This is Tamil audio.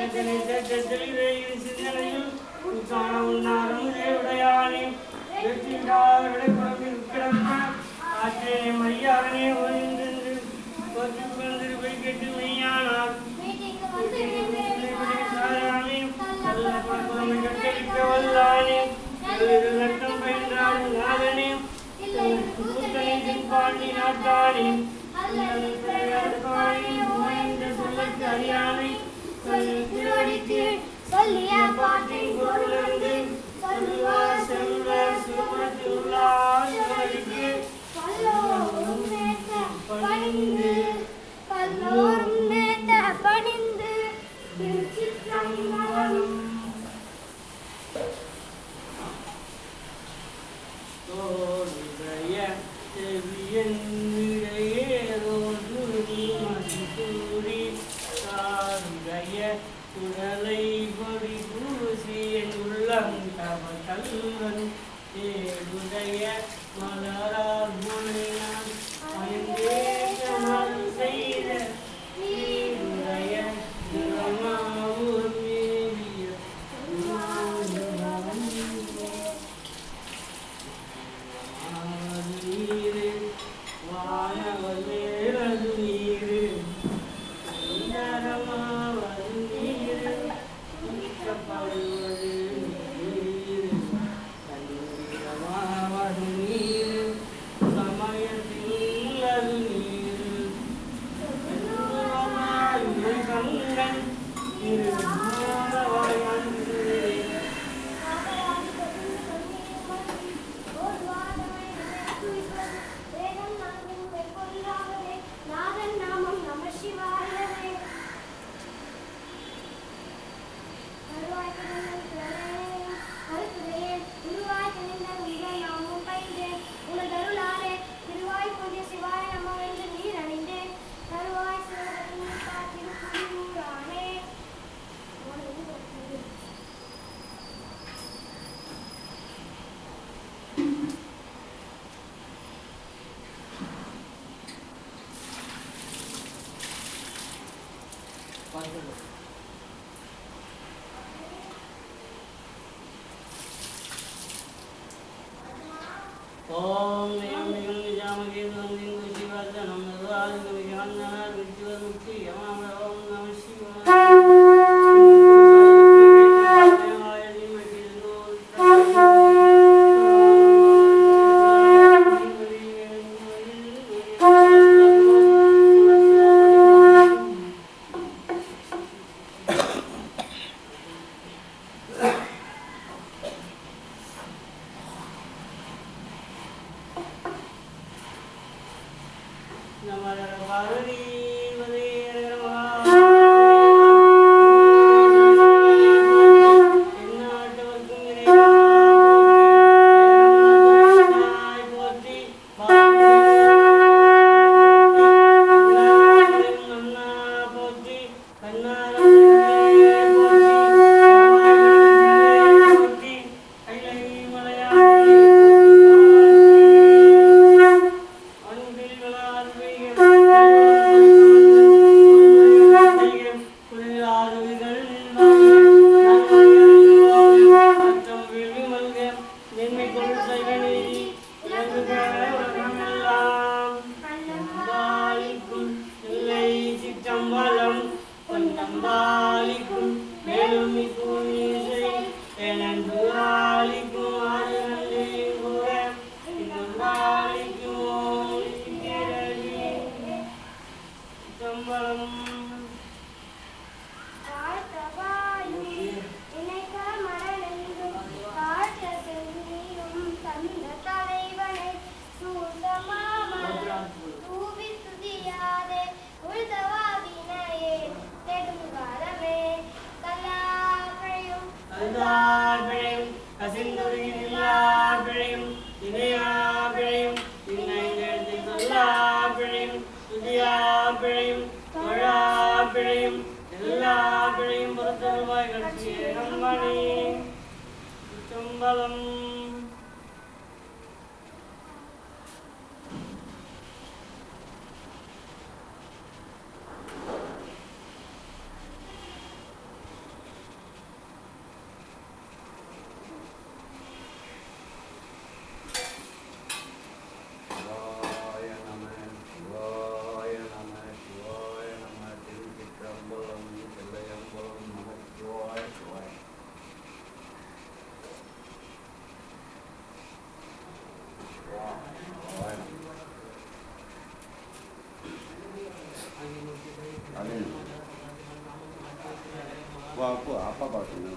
எத்தனை தெளிவையின் சிந்தனையில் உச்சான உன்னாரும் உடையானே வெற்றிடாவர்களை குழம்பில் கிடப்ப ஆற்றே மையானே ஒழிந்திருந்து கொத்து கொண்டிருப்பை கெட்டு மெய்யானார் அறியாமை திருவடிக்கு சொல்லிய செல்வ பல்லோரும் மேத்த பணிந்து பல்லோரும் மேத்த பணிந்து திருச்சிற்றம்பலம். செவியன் உள்ளம் தவ கல்வன் தேடுடைய மலரால் முனையான் மயங்கேசமல் செய்த நீருடைய நிறமாவும் மேவிய நீரு வானவல் மேலது ఓం శివాజనం విజ్వల్ ముక్తి యమామ ఓం నమ శివాయ அழுதார் பிழையும் கசிந்துருகில் இல்லார் பிழையும் இணையா பிழையும் இன்னைந்து சொல்லா பிழையும் துதியா பிழையும் தொழா பிழையும் எல்லா பிழையும் பொறுத்தருவாய் 爸爸什么